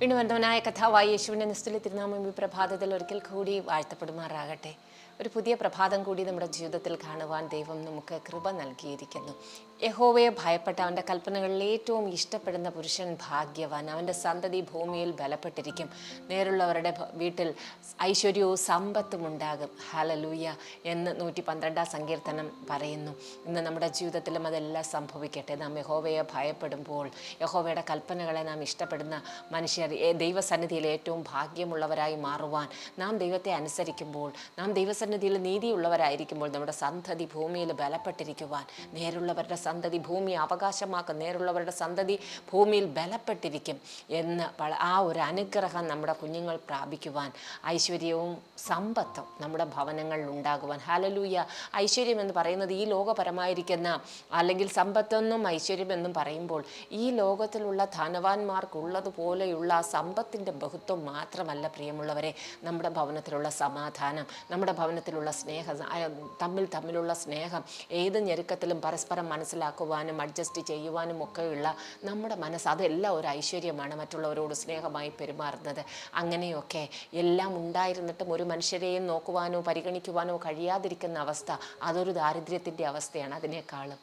വീണ്ടുവന്തവനായ കഥാവായി യേശുവിന്റെ നിസ്തുല തിരുനാമം ഈ പ്രഭാതത്തിൽ ഒരിക്കൽ കൂടി വാഴ്ത്തപ്പെടുമാറാകട്ടെ. ഒരു പുതിയ പ്രഭാതം കൂടി നമ്മുടെ ജീവിതത്തിൽ കാണുവാൻ ദൈവം നമുക്ക് കൃപ നൽകിയിരിക്കുന്നു. യഹോവയെ ഭയപ്പെട്ട അവന്റെ കൽപ്പനകളിൽ ഏറ്റവും ഇഷ്ടപ്പെടുന്ന പുരുഷൻ ഭാഗ്യവാൻ. അവന്റെ സന്തതി ഭൂമിയിൽ ബലപ്പെട്ടിരിക്കും. നേരുള്ളവരുടെ വീട്ടിൽ ഐശ്വര്യവും സമ്പത്തും ഉണ്ടാകും. ഹലലൂയ എന്ന് നൂറ്റി പന്ത്രണ്ടാം സങ്കീർത്തനം പറയുന്നു. ഇന്ന് നമ്മുടെ ജീവിതത്തിലും അതെല്ലാം സംഭവിക്കട്ടെ. നാം യഹോവയെ ഭയപ്പെടുമ്പോൾ യഹോവയുടെ കൽപ്പനകളെ നാം ഇഷ്ടപ്പെടുന്ന മനുഷ്യർ ദൈവസന്നിധിയിൽ ഏറ്റവും ഭാഗ്യമുള്ളവരായി മാറുവാൻ നാം ദൈവത്തെ അനുസരിക്കുമ്പോൾ നാം ദൈവസന്നിധിയിൽ നീതിയുള്ളവരായിരിക്കുമ്പോൾ നമ്മുടെ സന്തതി ഭൂമിയിൽ ബലപ്പെട്ടിരിക്കുവാൻ നേരുള്ളവരുടെ സന്തതി ഭൂമി അവകാശമാക്കും നേരുള്ളവരുടെ സന്തതി ഭൂമിയിൽ ബലപ്പെട്ടിരിക്കും എന്ന് ആ ഒരു അനുഗ്രഹം നമ്മുടെ കുഞ്ഞുങ്ങൾ പ്രാപിക്കുവാൻ ഐശ്വര്യവും സമ്പത്തും നമ്മുടെ ഭവനങ്ങളിൽ ഉണ്ടാകുവാൻ. ഹാലലൂയ ഐശ്വര്യം എന്ന് പറയുന്നത് ഈ ലോകപരമായിരിക്കുന്ന അല്ലെങ്കിൽ സമ്പത്തെന്നും ഐശ്വര്യമെന്നും പറയുമ്പോൾ ഈ ലോകത്തിലുള്ള ധനവാന്മാർക്കുള്ളതുപോലെയുള്ള ആ സമ്പത്തിന്റെ ബഹുത്വം മാത്രമല്ല പ്രിയമുള്ളവരെ നമ്മുടെ ഭവനത്തിലുള്ള സമാധാനം നമ്മുടെ ഭവനത്തിലുള്ള സ്നേഹം തമ്മിൽ തമ്മിലുള്ള സ്നേഹം ഏത് ഞെരുക്കത്തിലും പരസ്പരം മനസ്സിലാക്കുവാനും അഡ്ജസ്റ്റ് ചെയ്യുവാനും ഒക്കെയുള്ള നമ്മുടെ മനസ്സ്. അതെല്ലാം ഒരു ഐശ്വര്യമാണ് മറ്റുള്ളവരോട് സ്നേഹമായി പെരുമാറുന്നത്. അങ്ങനെയൊക്കെ എല്ലാം ഉണ്ടായിരുന്നിട്ടും ഒരു മനുഷ്യരെയും നോക്കുവാനോ പരിഗണിക്കുവാനോ കഴിയാതിരിക്കുന്ന അവസ്ഥ അതൊരു ദാരിദ്ര്യത്തിന്റെ അവസ്ഥയാണ് അതിനേക്കാളും.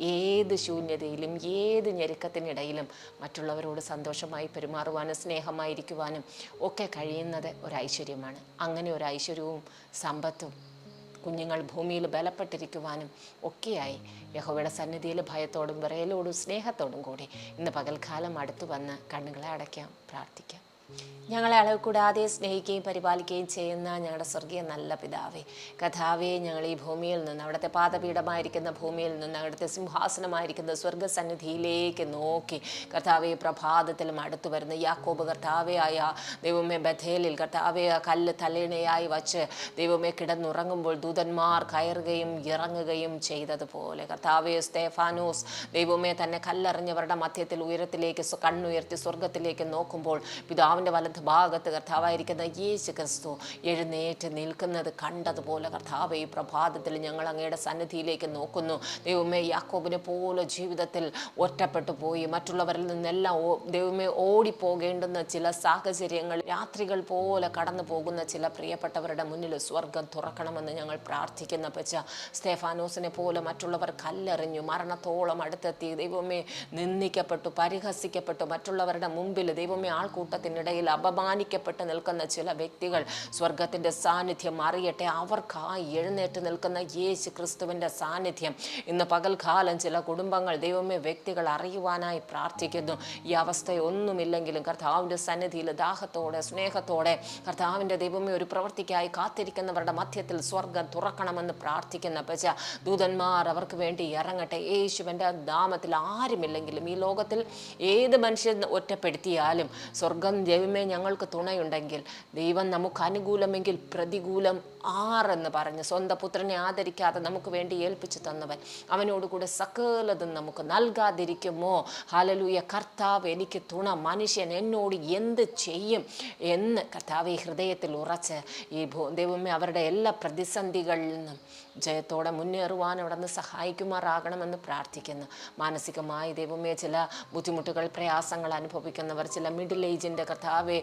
ഏത് ശൂന്യതയിലും ഏത് ഞെരുക്കത്തിനിടയിലും മറ്റുള്ളവരോട് സന്തോഷമായി പെരുമാറുവാനും സ്നേഹമായിരിക്കുവാനും ഒക്കെ കഴിയുന്നത് ഒരു ഐശ്വര്യമാണ്. അങ്ങനെ ഒരു ഐശ്വര്യവും സമ്പത്തും കുഞ്ഞുങ്ങൾ ഭൂമിയിൽ ബലപ്പെട്ടിരിക്കുവാനും ഒക്കെയായി. യഹോവയുടെ സന്നിധിയിൽ ഭയത്തോടും വിറയലോടും സ്നേഹത്തോടും കൂടി ഇന്ന് പകൽക്കാലം അടുത്തു വന്ന് കണ്ണുകളെ അടയ്ക്കാം പ്രാർത്ഥിക്കാം. ഞങ്ങളെ അളവ് കൂടാതെ സ്നേഹിക്കുകയും പരിപാലിക്കുകയും ചെയ്യുന്ന ഞങ്ങളുടെ സ്വർഗീയ നല്ല പിതാവേ കഥാവേ ഞങ്ങൾ ഈ ഭൂമിയിൽ നിന്ന് അവിടുത്തെ പാദപീഠമായിരിക്കുന്ന ഭൂമിയിൽ നിന്ന് അവിടുത്തെ സിംഹാസനമായിരിക്കുന്ന സ്വർഗസന്നിധിയിലേക്ക് നോക്കി കർത്താവെ പ്രഭാതത്തിലും അടുത്തു വരുന്ന യാക്കോബ് കർത്താവെ ആയ ദൈവമേ ബഥേലിൽ കർത്താവെ കല്ല് തലേണയായി വച്ച് ദൈവമേ കിടന്നുറങ്ങുമ്പോൾ ദൂതന്മാർ കയറുകയും ഇറങ്ങുകയും ചെയ്തതുപോലെ. കർത്താവെ സ്തേഫാനോസ് ദൈവമേ തന്നെ കല്ലെറിഞ്ഞവരുടെ മധ്യത്തിൽ ഉയരത്തിലേക്ക് കണ്ണുയർത്തി സ്വർഗത്തിലേക്ക് നോക്കുമ്പോൾ പിതാവിന്റെ വലത് ഭാഗത്ത് കർത്താവായിരിക്കുന്ന യേശു ക്രിസ്തു എഴുന്നേറ്റ് നിൽക്കുന്നത് കണ്ടതുപോലെ കർത്താവ് ഈ പ്രഭാതത്തിൽ ഞങ്ങൾ അങ്ങയുടെ സന്നിധിയിലേക്ക് നോക്കുന്നു. ദൈവമേ യാക്കോബിനെ പോലെ ജീവിതത്തിൽ ഒറ്റപ്പെട്ടു പോയി. മറ്റുള്ളവരിൽ നിന്നെല്ലാം ദൈവമേ ഓടിപ്പോകേണ്ടുന്ന ചില സാഹചര്യങ്ങൾ രാത്രികൾ പോലെ കടന്നു പോകുന്ന ചില പ്രിയപ്പെട്ടവരുടെ മുന്നിൽ സ്വർഗം തുറക്കണമെന്ന് ഞങ്ങൾ പ്രാർത്ഥിക്കുന്ന പച്ച സ്തേഫാനോസിനെ പോലെ മറ്റുള്ളവർ കല്ലെറിഞ്ഞു മരണത്തോളം അടുത്തെത്തി. ദൈവമേ നിന്ദിക്കപ്പെട്ടു പരിഹസിക്കപ്പെട്ടു. മറ്റുള്ളവരുടെ മുമ്പിൽ ദൈവമേ ആൾക്കൂട്ടത്തിനിടയിൽ അപമാനിക്കപ്പെട്ട് നിൽക്കുന്ന ചില വ്യക്തികൾ സ്വർഗത്തിന്റെ സാന്നിധ്യം അറിയട്ടെ അവർക്കായി എഴുന്നേറ്റ് നിൽക്കുന്ന യേശു ക്രിസ്തുവിന്റെ സാന്നിധ്യം. ഇന്ന് പകൽക്കാലം ചില കുടുംബങ്ങൾ ദൈവമേ വ്യക്തികൾ അറിയുവാനായി പ്രാർത്ഥിക്കുന്നു. ഈ അവസ്ഥയൊന്നുമില്ലെങ്കിലും കർത്താവിന്റെ സന്നിധിയിൽ ദാഹത്തോടെ സ്നേഹത്തോടെ കർത്താവിന്റെ ദൈവമേ ഒരു പ്രവൃത്തിക്കായി കാത്തിരിക്കുന്നവരുടെ മധ്യത്തിൽ സ്വർഗം തുറക്കണമെന്ന് പ്രാർത്ഥിക്കുന്ന പച്ച ദൂതന്മാർ അവർക്ക് വേണ്ടി ഇറങ്ങട്ടെ. യേശുവിന്റെ നാമത്തിൽ ആരുമില്ലെങ്കിലും ഈ ലോകത്തിൽ ഏത് മനുഷ്യൻ ഒറ്റപ്പെടുത്തിയാലും സ്വർഗം ദൈവമേ ഞങ്ങൾക്ക് തുണയുണ്ടെങ്കിൽ ദൈവം നമുക്ക് അനുകൂലമെങ്കിൽ പ്രതികൂലം ആറെന്ന് പറഞ്ഞ് സ്വന്തം പുത്രനെ ആദരിക്കാതെ നമുക്ക് വേണ്ടി ഏൽപ്പിച്ചു തന്നവൻ. അവനോടുകൂടെ സകലതും നമുക്ക് നൽകാതിരിക്കുമോ? ഹാലലൂയ കർത്താവ് എനിക്ക് തുണ മനുഷ്യൻ എന്നോട് എന്ത് ചെയ്യും എന്ന് കർത്താവ് ഈ ഹൃദയത്തിൽ ഉറച്ച് ഈ ദൈവമേ അവരുടെ എല്ലാ പ്രതിസന്ധികളിൽ നിന്നും ജയത്തോടെ മുന്നേറുവാൻ അവിടെ നിന്ന് സഹായിക്കുമാറാകണമെന്ന് പ്രാർത്ഥിക്കുന്നു. മാനസികമായി ദൈവമേ ചില ബുദ്ധിമുട്ടുകൾ പ്രയാസങ്ങൾ അനുഭവിക്കുന്നവർ ചില മിഡിൽ ഏജിന്റെ കർത്താവെ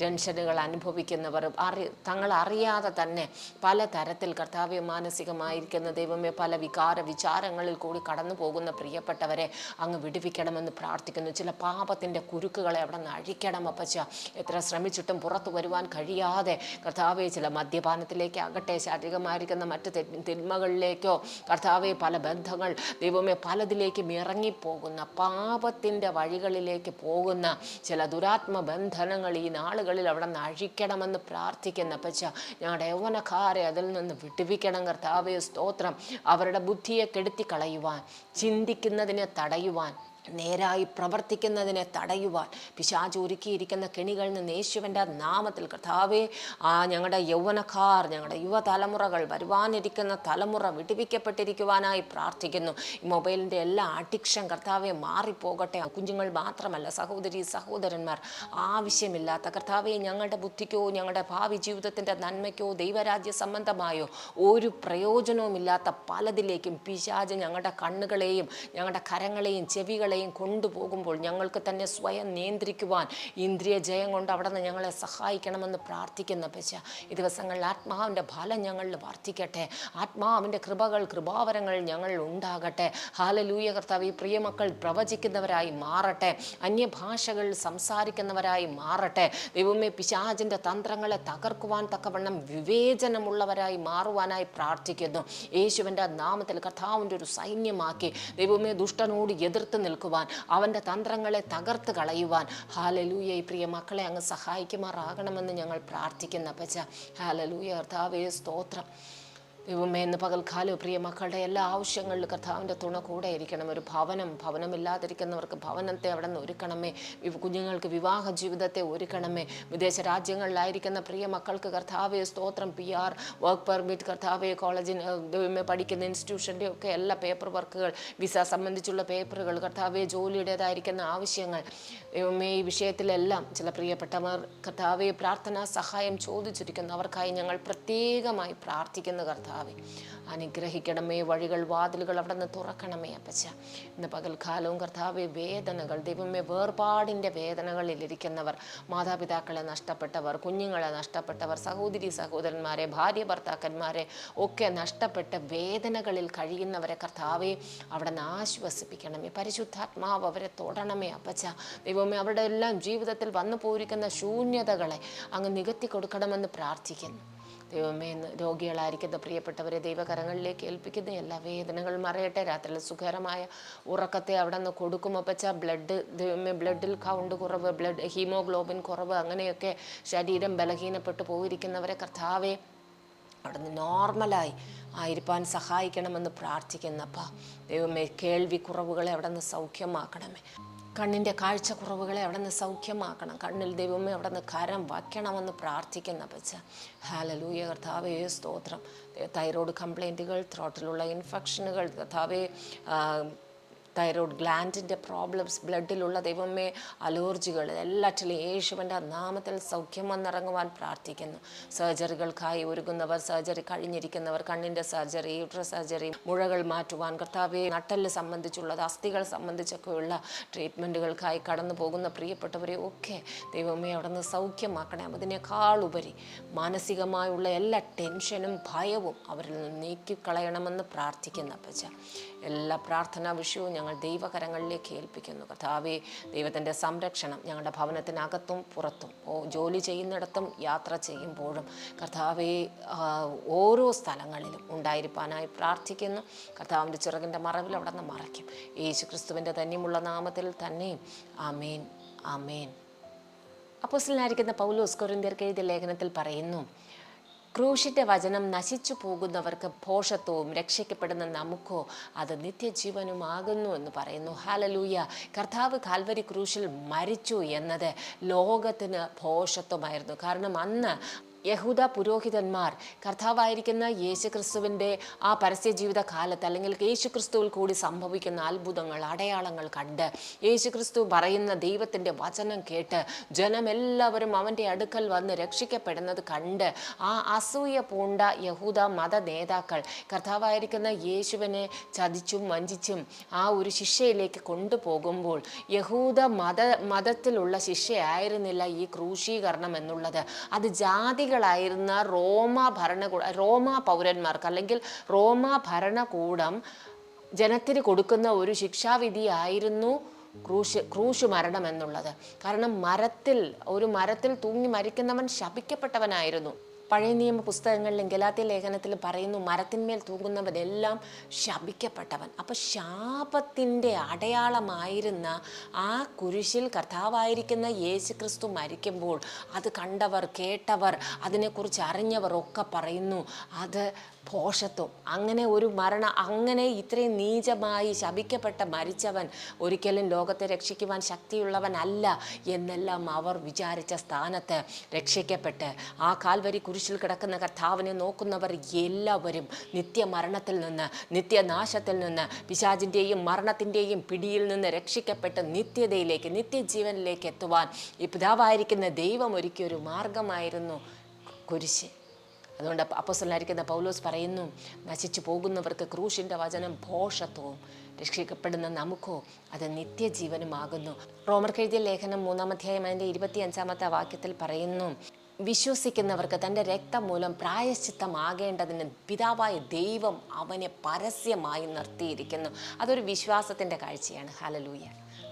ടെൻഷനുകൾ അനുഭവിക്കുന്നവർ അറി തങ്ങൾ അറിയാതെ തന്നെ പല തരത്തിൽ കർത്താവെ മാനസികമായിരിക്കുന്ന ദൈവമേ പല വികാര വിചാരങ്ങളിൽ കൂടി കടന്നു പോകുന്ന പ്രിയപ്പെട്ടവരെ അങ്ങ് വിടുവിക്കണമെന്ന് പ്രാർത്ഥിക്കുന്നു. ചില പാപത്തിന്റെ കുരുക്കുകളെ അവിടെ നിന്ന് അഴിക്കണം അപ്പച്ച. എത്ര ശ്രമിച്ചിട്ടും പുറത്തു വരുവാൻ കഴിയാതെ കർത്താവെ ചില മദ്യപാനത്തിലേക്ക് ആകട്ടെ ശാരീരികമായിരിക്കുന്ന മറ്റ് തെറ്റ് തിന്മകളിലേക്കോ കർത്താവെ പല ബന്ധങ്ങൾ ദൈവമേ പലതിലേക്കും ഇറങ്ങിപ്പോകുന്ന പാപത്തിന്റെ വഴികളിലേക്ക് പോകുന്ന ചില ദുരാത്മ ബന്ധനങ്ങൾ ഈ നാളുകളിൽ അവിടെ നിന്ന് അഴിക്കണമെന്ന് പ്രാർത്ഥിക്കുന്ന പച്ച ഞങ്ങളുടെ യൗവനക്കാരെ അതിൽ നിന്ന് വിട്ടുവിക്കണം കർത്താവെ സ്തോത്രം. അവരുടെ ബുദ്ധിയെ കെടുത്തി കളയുവാൻ ചിന്തിക്കുന്നതിനെ തടയുവാൻ നേരായി പ്രവർത്തിക്കുന്നതിനെ തടയുവാൻ പിശാജ് ഒരുക്കിയിരിക്കുന്ന കെണികളിൽ നിന്ന് യേശുവിന്റെ നാമത്തിൽ കർത്താവേ ആ ഞങ്ങളുടെ യൗവനക്കാർ ഞങ്ങളുടെ യുവതലമുറകൾ വരുവാനിരിക്കുന്ന തലമുറ വിടിവിക്കപ്പെട്ടിരിക്കുവാനായി പ്രാർത്ഥിക്കുന്നു. ഈ മൊബൈലിന്റെ എല്ലാ അഡിക്ഷൻ കർത്താവെ മാറിപ്പോകട്ടെ. കുഞ്ഞുങ്ങൾ മാത്രമല്ല സഹോദരി സഹോദരന്മാർ ആവശ്യമില്ലാത്ത കർത്താവെ ഞങ്ങളുടെ ബുദ്ധിക്കോ ഞങ്ങളുടെ ഭാവി ജീവിതത്തിന്റെ നന്മയ്ക്കോ ദൈവരാജ്യ സംബന്ധമായോ ഒരു പ്രയോജനവുമില്ലാത്ത പലതിലേക്കും പിശാജ് ഞങ്ങളുടെ കണ്ണുകളെയും ഞങ്ങളുടെ കരങ്ങളെയും ചെവികളെയും ചിന്തകളെയും കൊണ്ടുപോകുമ്പോൾ ഞങ്ങൾക്ക് തന്നെ സ്വയം നിയന്ത്രിക്കുവാൻ ഇന്ദ്രിയ ജയം കൊണ്ട് അവിടെ നിന്ന് ഞങ്ങളെ സഹായിക്കണമെന്ന് പ്രാർത്ഥിക്കുന്ന പശ ഈ ദിവസങ്ങളിൽ ആത്മാവിന്റെ ഫലം ഞങ്ങളിൽ വർദ്ധിക്കട്ടെ. ആത്മാവിന്റെ കൃപകൾ കൃപാവരങ്ങൾ ഞങ്ങളിൽ ഉണ്ടാകട്ടെ. ഹാലലൂയ കർത്താവ് ഈ പ്രിയമക്കൾ പ്രവചിക്കുന്നവരായി മാറട്ടെ. അന്യഭാഷകൾ സംസാരിക്കുന്നവരായി മാറട്ടെ. ദൈവമേ പിശാചിന്റെ തന്ത്രങ്ങളെ തകർക്കുവാൻ തക്കവണ്ണം വിവേചനമുള്ളവരായി മാറുവാനായി പ്രാർത്ഥിക്കുന്നു. യേശുവിന്റെ നാമത്തിൽ കർത്താവിന്റെ ഒരു സൈന്യമാക്കി ദൈവമേ ദുഷ്ടനോട് എതിർത്ത് നിൽക്കുവാൻ അവന്റെ തന്ത്രങ്ങളെ തകർത്ത് കളയുവാൻ. ഹാലലൂയ ഈ പ്രിയ മക്കളെ അങ്ങ് സഹായിക്കുമാറാകണമെന്ന് ഞങ്ങൾ പ്രാർത്ഥിക്കുന്ന പച്ച ഹാലലൂയ കർത്താവേ സ്തോത്രം. ദൈവമേ ഇന്ന് പകൽക്കാലം പ്രിയ മക്കളുടെ എല്ലാ ആവശ്യങ്ങളിലും കർത്താവിന്റെ തുണ കൂടെ ഇരിക്കണം ഒരു ഭവനം ഭവനമില്ലാതിരിക്കുന്നവർക്ക് ഭവനത്തെ അവിടെ നിന്ന് ഒരുക്കണമേ കുഞ്ഞുങ്ങൾക്ക് വിവാഹ ജീവിതത്തെ ഒരുക്കണമേ. വിദേശ രാജ്യങ്ങളിലായിരിക്കുന്ന പ്രിയ മക്കൾക്ക് കർത്താവെ സ്തോത്രം പി ആർ വർക്ക് പെർമിറ്റ് കർത്താവെ കോളേജിന് ദൈവമേ പഠിക്കുന്ന ഇൻസ്റ്റിറ്റ്യൂഷന്റെ ഒക്കെ എല്ലാ പേപ്പർ വർക്കുകൾ വിസ സംബന്ധിച്ചുള്ള പേപ്പറുകൾ കർത്താവെ ജോലിയുടേതായിരിക്കുന്ന ആവശ്യങ്ങൾ. ദൈവമേ ഈ വിഷയത്തിലെല്ലാം ചില പ്രിയപ്പെട്ടവർ കർത്താവെ പ്രാർത്ഥനാ സഹായം ചോദിച്ചിരിക്കുന്നു. അവർക്കായി ഞങ്ങൾ പ്രത്യേകമായി പ്രാർത്ഥിക്കുന്നു കർത്താവെ. അനുഗ്രഹിക്കണമേ വഴികൾ വാതിലുകൾ അവിടെ നിന്ന് തുറക്കണമേ അപ്പച്ച. ഇന്ന് പകൽക്കാലവും കർത്താവെ വേദനകൾ ദൈവമേ വേർപാടിന്റെ വേദനകളിലിരിക്കുന്നവർ മാതാപിതാക്കളെ നഷ്ടപ്പെട്ടവർ കുഞ്ഞുങ്ങളെ നഷ്ടപ്പെട്ടവർ സഹോദരി സഹോദരന്മാരെ ഭാര്യ ഭർത്താക്കന്മാരെ ഒക്കെ നഷ്ടപ്പെട്ട വേദനകളിൽ കഴിയുന്നവരെ കർത്താവെ അവിടെ നിന്ന് ആശ്വസിപ്പിക്കണമേ. പരിശുദ്ധാത്മാവ് അവരെ തൊടണമേ അപ്പച്ച. ദൈവമേ അവരുടെ എല്ലാം ജീവിതത്തിൽ വന്നു പോയിരിക്കുന്ന ശൂന്യതകളെ അങ്ങ് നികത്തി കൊടുക്കണമെന്ന് പ്രാർത്ഥിക്കുന്നു. ദൈവമേ ഇന്ന് രോഗികളായിരിക്കുന്ന പ്രിയപ്പെട്ടവരെ ദൈവകരങ്ങളിലേക്ക് ഏൽപ്പിക്കുന്ന എല്ലാ വേദനകളും മറയട്ടെ. രാത്രിയിൽ സുഖകരമായ ഉറക്കത്തെ അവിടെ നിന്ന് കൊടുക്കും. അപ്പച്ച ബ്ലഡ് ദൈവമേ ബ്ലഡിൽ കൗണ്ട് കുറവ് ബ്ലഡ് ഹീമോഗ്ലോബിൻ കുറവ് അങ്ങനെയൊക്കെ ശരീരം ബലഹീനപ്പെട്ടു പോയിരിക്കുന്നവരെ കർത്താവെ അവിടെ നിന്ന് നോർമലായി ആയിരിക്കാൻ സഹായിക്കണമെന്ന് പ്രാർത്ഥിക്കുന്നപ്പ. ദൈവമേ കേൾവി കുറവുകളെ അവിടെ നിന്ന് സൗഖ്യമാക്കണമേ. കണ്ണിന്റെ കാഴ്ചക്കുറവുകളെ അവിടെ നിന്ന് സൗഖ്യമാക്കണം. കണ്ണിൽ ദൈവമേ അവിടെ നിന്ന് കരം വയ്ക്കണമെന്ന് പ്രാർത്ഥിക്കുന്ന പച്ച ഹാലലൂയ കർത്താവേ സ്തോത്രം. തൈറോയ്ഡ് കംപ്ലൈന്റുകൾ ത്രോട്ടിലുള്ള ഇൻഫെക്ഷനുകൾ കർത്താവേ തൈറോയ്ഡ് ഗ്ലാൻഡിന്റെ പ്രോബ്ലംസ് ബ്ലഡിലുള്ള ദൈവമേ അലർജികൾ എല്ലാറ്റിലും യേശുവിന്റെ നാമത്തിൽ സൗഖ്യം വന്നിറങ്ങുവാൻ പ്രാർത്ഥിക്കുന്നു. സർജറികൾക്കായി ഒരുങ്ങുന്നവർ സർജറി കഴിഞ്ഞിരിക്കുന്നവർ കണ്ണിന്റെ സർജറി യൂട്രസ് സർജറി മുഴകൾ മാറ്റുവാൻ കർത്താവെ നട്ടൽ സംബന്ധിച്ചുള്ളത് അസ്ഥികൾ സംബന്ധിച്ചൊക്കെയുള്ള ട്രീറ്റ്മെന്റുകൾക്കായി കടന്നു പോകുന്ന പ്രിയപ്പെട്ടവരെ ഒക്കെ ദൈവമേ അവിടെ നിന്ന് സൗഖ്യമാക്കണേ. അതിനേക്കാൾ ഉപരി മാനസികമായുള്ള എല്ലാ ടെൻഷനും ഭയവും അവരിൽ നിന്ന് നീക്കിക്കളയണമെന്ന് പ്രാർത്ഥിക്കുന്ന അപ്പച്ച. എല്ലാ പ്രാർത്ഥനാ വിഷയവും ഞങ്ങൾ ദൈവകരങ്ങളിലേക്ക് ഏൽപ്പിക്കുന്നു. കർത്താവെ ദൈവത്തിന്റെ സംരക്ഷണം ഞങ്ങളുടെ ഭവനത്തിനകത്തും പുറത്തും. ഓ ജോലി ചെയ്യുന്നിടത്തും യാത്ര ചെയ്യുമ്പോഴും കർത്താവെ ഓരോ സ്ഥലങ്ങളിലും ഉണ്ടായിരിക്കാനായി പ്രാർത്ഥിക്കുന്നു. കർത്താവിന്റെ ചിറകിന്റെ മറവിൽ അവിടെ നിന്ന് മറയ്ക്കും. യേശു ക്രിസ്തുവിന്റെ തന്നെയുമുള്ള നാമത്തിൽ തന്നെയും അമേൻ അമേൻ അപ്പോസിലായിരിക്കുന്ന പൗലോസ് കൊറിന്ത്യർക്ക് എഴുതിയ ലേഖനത്തിൽ പറയുന്നു ക്രൂശിന്റെ വചനം നശിച്ചു പോകുന്നവർക്ക് ഭോഷത്വവും രക്ഷിക്കപ്പെടുന്ന നമുക്കോ അത് നിത്യജീവനുമാകുന്നു എന്ന് പറയുന്നു. ഹാലലൂയ കർത്താവ് കാൽവരി ക്രൂശിൽ മരിച്ചു എന്നത് ലോകത്തിന് ഭോഷത്വമായിരുന്നു. കാരണം അന്ന് യഹൂദ പുരോഹിതന്മാർ. കർത്താവായിരിക്കുന്ന യേശുക്രിസ്തുവിന്റെ ആ പരസ്യ ജീവിത കാലത്ത് അല്ലെങ്കിൽ യേശുക്രിസ്തുവിൽ കൂടി സംഭവിക്കുന്ന അത്ഭുതങ്ങൾ അടയാളങ്ങൾ കണ്ട് യേശുക്രിസ്തു പറയുന്ന ദൈവത്തിന്റെ വചനം കേട്ട് ജനമെല്ലാവരും അവന്റെ അടുക്കൽ വന്ന് രക്ഷിക്കപ്പെടുന്നത് കണ്ട് ആ അസൂയ പൂണ്ട യഹൂദ മത നേതാക്കൾ കർത്താവായിരിക്കുന്ന യേശുവിനെ ചതിച്ചും വഞ്ചിച്ചും ആ ഒരു ശിക്ഷയിലേക്ക് കൊണ്ടുപോകുമ്പോൾ യഹൂദ മത മതത്തിലുള്ള ശിക്ഷയായിരുന്നില്ല ഈ ക്രൂശീകരണം എന്നുള്ളത്. അത് ജാതികളായിരുന്ന റോമ ഭരണകൂട റോമ പൗരന്മാർക്ക് അല്ലെങ്കിൽ റോമ ഭരണകൂടം ജനത്തിന് കൊടുക്കുന്ന ഒരു ശിക്ഷാവിധിയായിരുന്നു ക്രൂശ് ക്രൂശ് മരണം എന്നുള്ളത്. കാരണം മരത്തിൽ ഒരു മരത്തിൽ തൂങ്ങി മരിക്കുന്നവൻ ശപിക്കപ്പെട്ടവനായിരുന്നു. പഴയ നിയമ പുസ്തകങ്ങളിലും ഗലാത്തി ലേഖനത്തിൽ പറയുന്നു മരത്തിന്മേൽ തൂങ്ങുന്നവനെല്ലാം ശപിക്കപ്പെട്ടവൻ. അപ്പോൾ ശാപത്തിന്റെ അടയാളമായിരുന്ന ആ കുരിശിൽ കർത്താവായിരിക്കുന്ന യേശു ക്രിസ്തു മരിക്കുമ്പോൾ അത് കണ്ടവർ കേട്ടവർ അതിനെക്കുറിച്ച് അറിഞ്ഞവർ ഒക്കെ പറയുന്നു അത് ഭോഷത്വം. അങ്ങനെ ഒരു മരണം അങ്ങനെ ഇത്രയും നീചമായി ശപിക്കപ്പെട്ട മരിച്ചവൻ ഒരിക്കലും ലോകത്തെ രക്ഷിക്കുവാൻ ശക്തിയുള്ളവനല്ല എന്നെല്ലാം അവർ വിചാരിച്ച സ്ഥാനത്ത് രക്ഷിക്കപ്പെട്ട് ആ കാൽവരി കുരിശിൽ കിടക്കുന്ന കർത്താവിനെ നോക്കുന്നവർ എല്ലാവരും നിത്യമരണത്തിൽ നിന്ന് നിത്യനാശത്തിൽ നിന്ന് പിശാചിന്റെയും മരണത്തിന്റെയും പിടിയിൽ നിന്ന് രക്ഷിക്കപ്പെട്ട് നിത്യതയിലേക്ക് നിത്യജീവനിലേക്ക് എത്തുവാൻ ഈ പിതാവായിരിക്കുന്ന ദൈവം ഒരു മാർഗമായിരുന്നു കുരിശ്. അതുകൊണ്ട് അപ്പസ്വലായിരിക്കുന്ന പൗലോസ് പറയുന്നു നശിച്ചു പോകുന്നവർക്ക് ക്രൂശിന്റെ വചനം ഭോഷത്വവും രക്ഷിക്കപ്പെടുന്ന നമുക്കോ അത് നിത്യജീവനുമാകുന്നു. റോമർ എഴുതിയ ലേഖനം മൂന്നാം അധ്യായം അതിന്റെ ഇരുപത്തി അഞ്ചാമത്തെ വാക്യത്തിൽ പറയുന്നു വിശ്വസിക്കുന്നവർക്ക് തന്റെ രക്തം മൂലം പ്രായശ്ചിത്തമാകേണ്ടതിന് പിതാവായ ദൈവം അവനെ പരസ്യമായി നിർത്തിയിരിക്കുന്നു. അതൊരു വിശ്വാസത്തിന്റെ കാഴ്ചയാണ്. ഹലലൂയ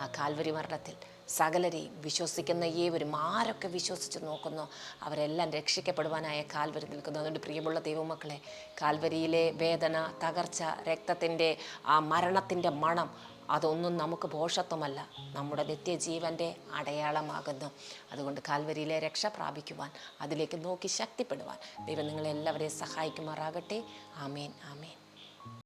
ആ കാൽവരി മരണത്തിൽ സകലരെയും വിശ്വസിക്കുന്ന ഏവരും ആരൊക്കെ വിശ്വസിച്ച് നോക്കുന്നു അവരെല്ലാം രക്ഷിക്കപ്പെടുവാനായ കാൽവരി നിൽക്കുന്നു. അതുകൊണ്ട് പ്രിയമുള്ള ദൈവമക്കളെ കാൽവരിയിലെ വേദന തകർച്ച രക്തത്തിന്റെ ആ മരണത്തിന്റെ മണം അതൊന്നും നമുക്ക് പോഷത്വമല്ല നമ്മുടെ നിത്യജീവന്റെ അടയാളമാകുന്നു. അതുകൊണ്ട് കാൽവരിയിലെ രക്ഷ പ്രാപിക്കുവാൻ അതിലേക്ക് നോക്കി ശക്തിപ്പെടുവാൻ ദൈവം നിങ്ങളെല്ലാവരെയും സഹായിക്കുമാറാകട്ടെ. ആമേൻ ആമേൻ.